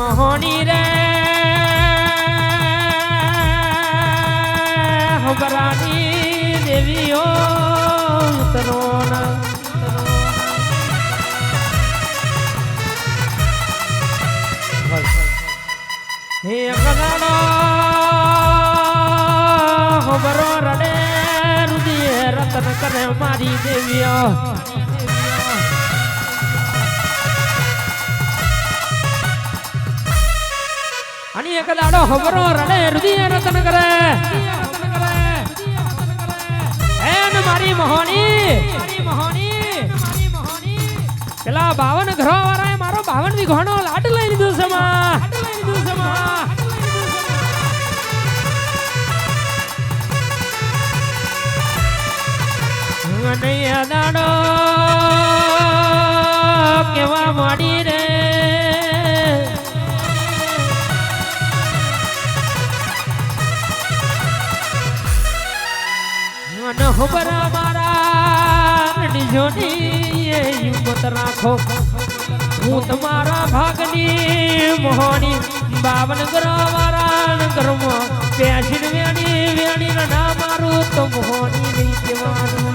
મહોની રે. હબરાની દેવીઓ ઉતરોના હે કદાડો હબરો રડે રુદિએ રતન કરે મારી દેવીઓ. અને એક દાડો હબરો રડે, રુદિએ રતન કરે. એન મારી મહોની, પેલા બાવન ઘરો વાળાએ મારો બાવન વીઘોનો લાટ લઈ લીધો છે, માં. આ દાડો કેવા મોડી રે અને હુબરા મારા ડીજોની એ હિંમત રાખો. હું તમારા ભાગની મોહની બાવન ગ્રહ મારા ઘરમાં પેશીન વેણી વેણી ના મારું તો મોહની નહીં કહેવાનું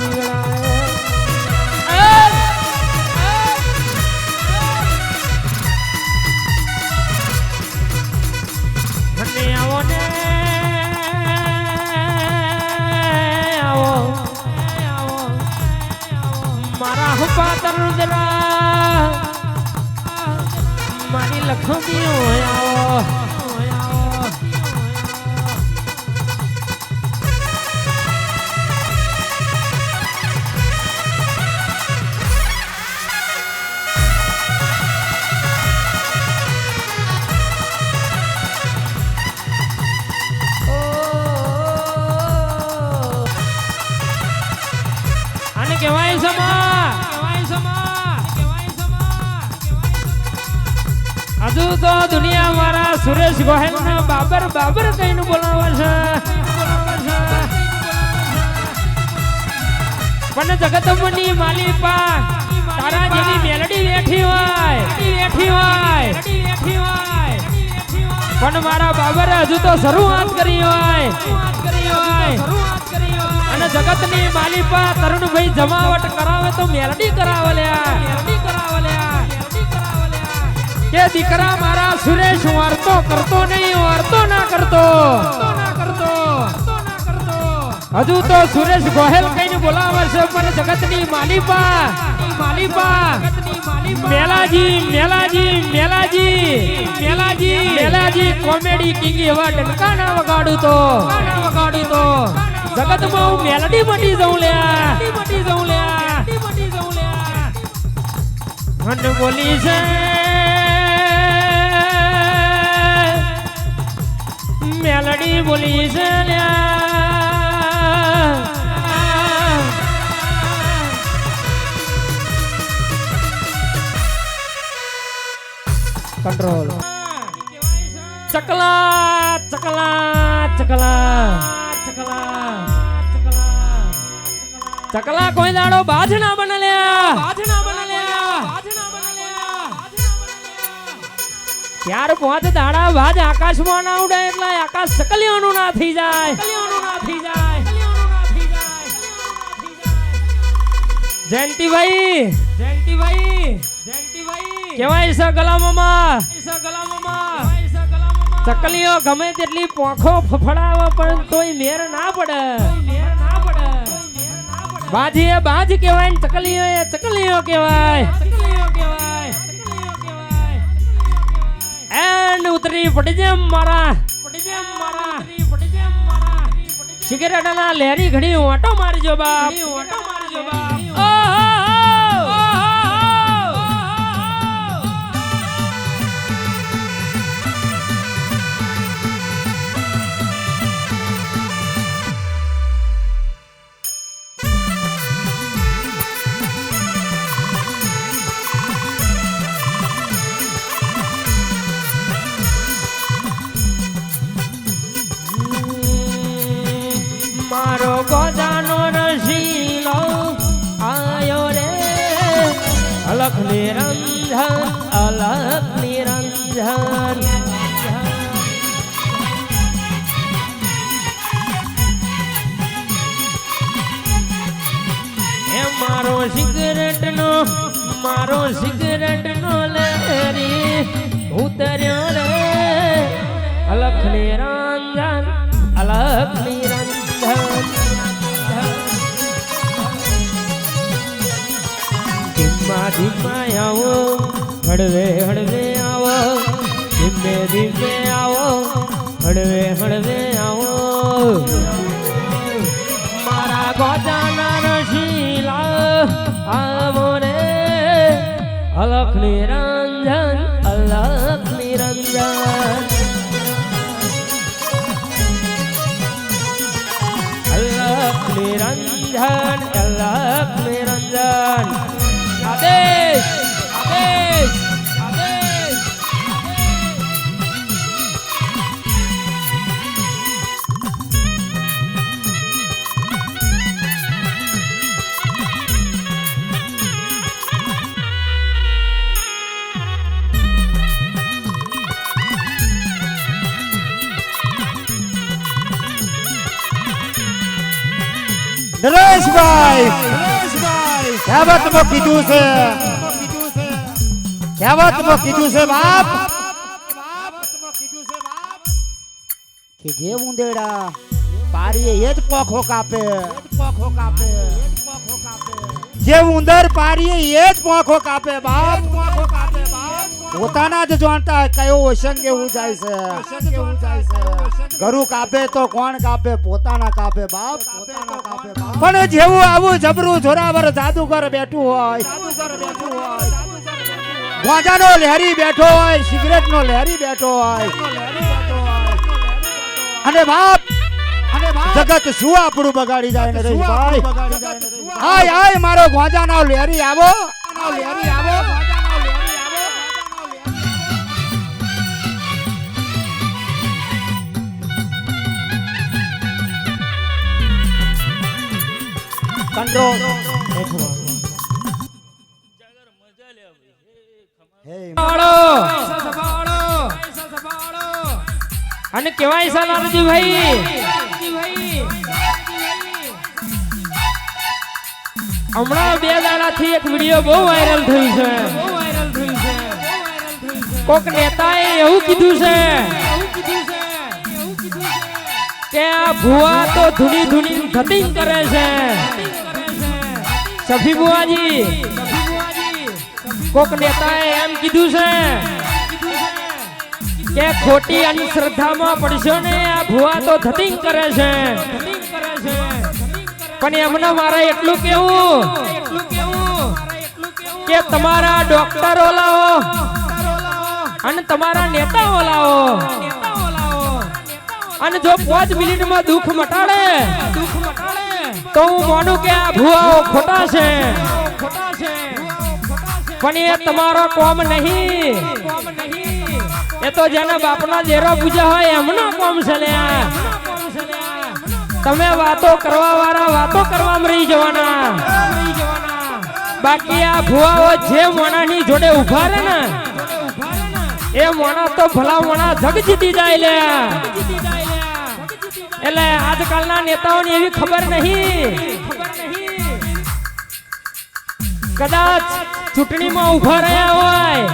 હુપા તરુદરા મારી લખોટી હોય આવો. મારા સુરેશ ગોહેલ ના બાબર બાબર કહીને બોલાવે છે. પણ જગતમની માલી પા તારા જેવી મેલડી બેઠી હોય. બેઠી હોય પણ મારા બાબર હજુ તો શરૂઆત કરી હોય. અને જગતની માલિપા તરુણભાઈ જમાવટ કરાવે તો મેલડી કરાવે લ્યા. દીકરા, મારા સુરેશ વાર્તો કરતો નહીં વાર્તો ના કરતો. હજુ તો સુરેશ ગોહેલ કઈ બોલાવે છે, પણ જગતની માલિપા માલિપા. મેલાજી મેલાજી મેલાજી મેલાજી મેલાજી, કોમેડી કિંગ એવા ડંકાના વગાડું તો વગાડું તો. જગતમાં હું મેલડી મટી જઉં લ્યા. મટી જઉં લ્યા મટી જઉં લ્યા મન બોલી છે. મેલડી બોલી છે કંટ્રોલ ચકલા ચકલા ચકલા ચકલા ચકલા. કોઈ દાડો બાજ ના બને લ્યા. બાજ ના ત્યાર પાંચ દાડા બાજ આકાશમાં ના ઉડે એટલે આકાશ ચકલીઓનું ના થઈ જાય. ના થઈ જાય. જયંતિભાઈ. જયંતિભાઈ. જયંતિભાઈ. કેવાય છે ગલામામાં ચકલીઓ ગમે તેટલી પોખો ફફડાવે પણ તોય મેર ના પડે. બાજી એ બાજ કહેવાય ને ચકલીઓ એ ચકલીઓ કહેવાય એન્ડ ઉતરી પડી જેમ મારા. પડી જેમ મારા. સિગરેટ ના લેરી ઘડી ઓટો મારજો બાપ. ઓટો મારજો બાપ મારો ગોદાનો રસીલો આયો રે. અલખ નિરંજન અલખ નિરંજન એ મારો સિગરેટ નો મારો સિગરેટ નો લેરી હળવે હળવે આવો ધીમે ધીમે આવો, હળવે હળવે આવો. મારા ગોજાના રસીલા, આવો રે. અલખ નિરંજન અલખ નિરંજન અલખ નિરંજન નરેશભાઈ કહેવતમાં કીધું છે. કહેવતમાં કીધું છે બાપ! કે જે ઉંદેડા પારીએ એ જ પોખો કાપે. પોખો કાપે જે ઉંદર પારીએ એ જ પોખો કાપે બાપ! પોખો કાપે પોતાના જ જાણતા કયો ઓશન કેવું જાય છે. કેવું જાય છે ઘરું કાપે તો કોણ કાપે? પોતાના કાપે બાપ! પોતાના કાપે બાપ! પણ જેવું આવું જબરું જોરાવર જાદુગર બેઠું હોય. ગાંજાનો લહેરી બેઠો હોય સિગરેટ નો લહેરી બેઠો હોય. અને બાપ જગત શું આપણું બગાડી જાય નરેશભાઈ હાય હાય મારો ગાંજાનો લહેરી આવો. લહેરી આવો. કંટ્રોલ અને કેવાય છે નારજીભાઈ હમણાં બે દાડાથી એક વીડિયો બહુ વાયરલ થયું છે. કોક નેતાએ એવું કીધું છે કે આ ભુવા તો ધૂની ધૂની ધતિંગ કરે છે. સફી બુઆજી કોક નેતાએ એમ કીધું છે કે ખોટી અંધશ્રદ્ધામાં પડશો ને, આ ભુવા તો ધતિંગ કરે છે. પણ એમને મારે એટલું કેવું કે તમારા ડોક્ટરો લાવો અને તમારા નેતાઓ લાવો અને જો પાંચ મિનિટમાં દુઃખ મટાડે તો હું માનું કે આ ભુવાઓ ખોટા છે. પણ એ તમારો કોમ નહીં. એ તો જેના બાપના દેરો પૂજા હોય એમનો કોમ છે લે. તમે વાતો કરવા વાળા વાતો કરવામાં રહી જવાના. બાકી આ ભુવાઓ જે મોણાની જોડે ઊભા રહે ને એ મોણા તો ભલા મોણા જગ જીતી જાય લે એટલે આજકાલના નેતાઓને એવી ખબર નહીં. કદાચ ચૂંટણીમાં ઊભા રહ્યા હોય.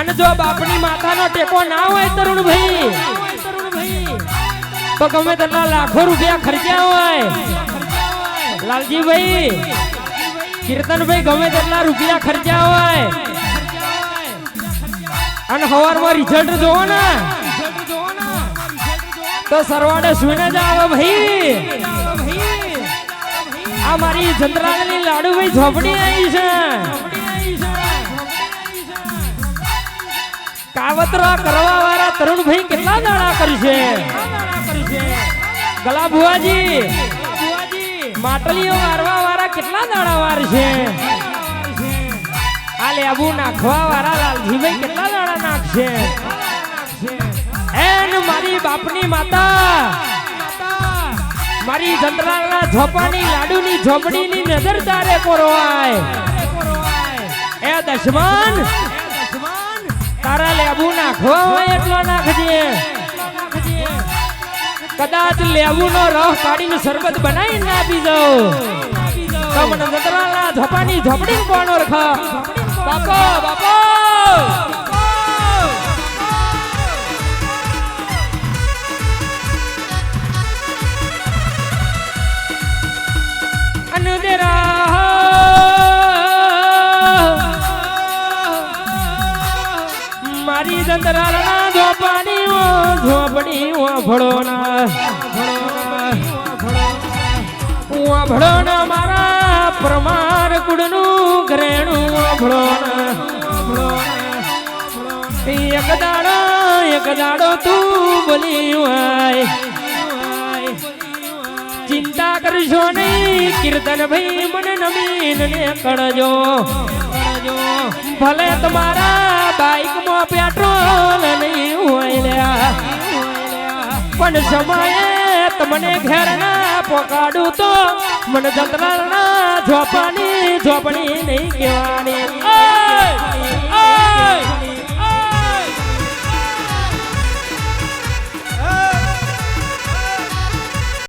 અને જો બાપની માતાનો ટેકો ના હોય તરુણભાઈ, તો ગમે તેટલા લાખો રૂપિયા ખર્ચ્યા હોય. લાલજીભાઈ, કીર્તનભાઈ ગમે તેટલા રૂપિયા ખર્ચ્યા હોય. અને સવારમાં રિઝલ્ટ જોવો ને. તો સરવાડે સુઈને જ ભાઈ. આ મારી ચંદ્રાની લાડુભાઈ ઝોપડી આવી છે. કાવતરા કરવા વાળા તરુણભાઈ કેટલા દાડા કરશે ગલા ભુવાજી, માટલીઓ મારવા વાળા કેટલા દાડા વારશે આ લેબુ નાખવા વાળા લાલજીભાઈ કેટલા દાડા નાખશે? એન મારી બાપની માતા. મારી જંત્રાના ઝોપાની લાડુની ઝોપડીની નજર તારે કોરવાય એ દશમાન, તારા લેબુ નાખવા હોય એટલો નાખજે. કદાચ લેબુ નો રસ કાઢીને શરબત બનાવીને ના આપી જાઉં તમને મને ઝોપાની ઝોપડી કોણ ઓળખા? બાપો બાપો. ભળોના ઓ ભળોના. મારા પ્રમાણ કુળનું ઘરેણું ભળોના એક દાડો એક દાડો તું બોલી હોય ચિંતા કરશો નહીં, કીર્તન ભાઈ મને નમીન ને કળજો ભલે તમારા બાઈકમાં પેટ્રોલ નહીં પણ સમયે તમને ઘેર ના પોકાડું તો મને જતરા ના ઝોપાની ઝોપડી નહીં કહેવાની.